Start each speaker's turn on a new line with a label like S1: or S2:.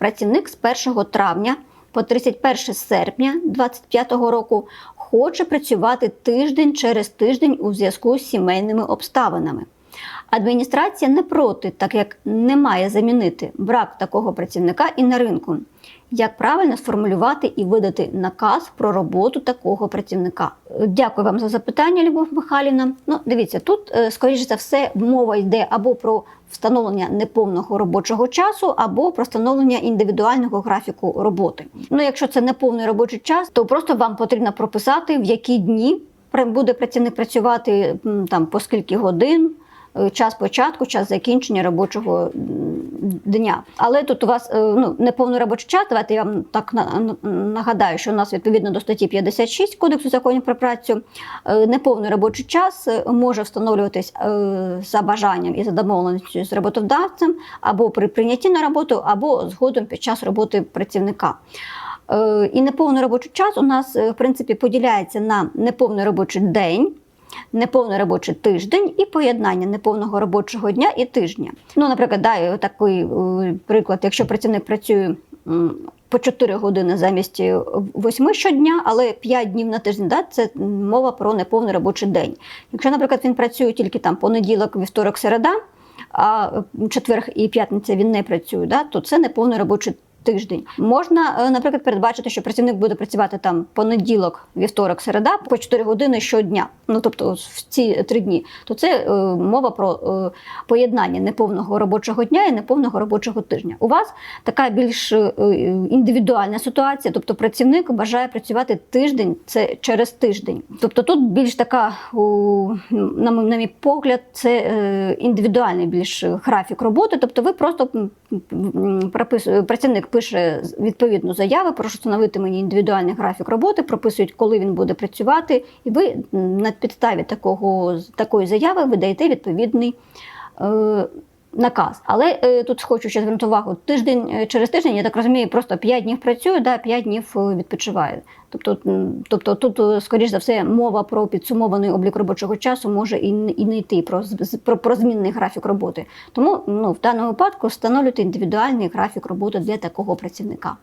S1: працівник з 1 травня по 31 серпня 2025 року хоче працювати тиждень через тиждень у зв'язку з сімейними обставинами. Адміністрація не проти, так як не має замінити брак такого працівника і на ринку. Як правильно сформулювати і видати наказ про роботу такого працівника? Дякую вам за запитання, Любов Михайлівна. Ну, дивіться, тут, е, скоріш за все, мова йде або про встановлення неповного робочого часу, або про встановлення індивідуального графіку роботи. Ну, якщо це неповний робочий час, то просто вам потрібно прописати, в які дні буде працівник працювати там по скільки годин. Е, Час початку, час закінчення робочого дня. Але тут у вас е, ну, неповний робочий час. Давайте я вам так на- на- нагадаю, що у нас відповідно до статті 56 Кодексу законів про працю е, неповний робочий час може встановлюватись за бажанням і за домовленістю з роботодавцем або при прийнятті на роботу, або згодом під час роботи працівника. І неповний робочий час у нас в принципі поділяється на неповний робочий день. Неповний робочий тиждень і поєднання неповного робочого дня і тижня. Ну, наприклад, да, такий е, приклад, якщо працівник працює по 4 години замість 8 щодня, але 5 днів на тиждень, да, це мова про неповний робочий день. Якщо, наприклад, він працює тільки там понеділок, вівторок, середа, а четвер і п'ятниця він не працює, да, то це неповний робочий тиждень. Можна, е, наприклад, передбачити, що працівник буде працювати там понеділок, вівторок, середа по 4 години щодня. Ну тобто в ці три дні, то це е, мова про е, поєднання неповного робочого дня і неповного робочого тижня. У вас така більш е, індивідуальна ситуація, тобто працівник бажає працювати тиждень, це через тиждень. Тобто тут більш така, у, на, на мій погляд, це е, індивідуальний більш графік роботи. Тобто ви просто працівник пише відповідну заяву, прошу встановити мені індивідуальний графік роботи, прописують, коли він буде працювати, і ви на підставі такого, такої заяви видаєте відповідний. Наказ, але е, тут хочу ще звернути увагу. Тиждень е, через тиждень, я так розумію, просто 5 днів працюю, да, 5 днів е, відпочиваю. Тобто, тобто тут, е, скоріш за все, мова про підсумований облік робочого часу може і, і не йти про, про, про змінний графік роботи. Тому ну, в даному випадку встановлюйте індивідуальний графік роботи для такого працівника.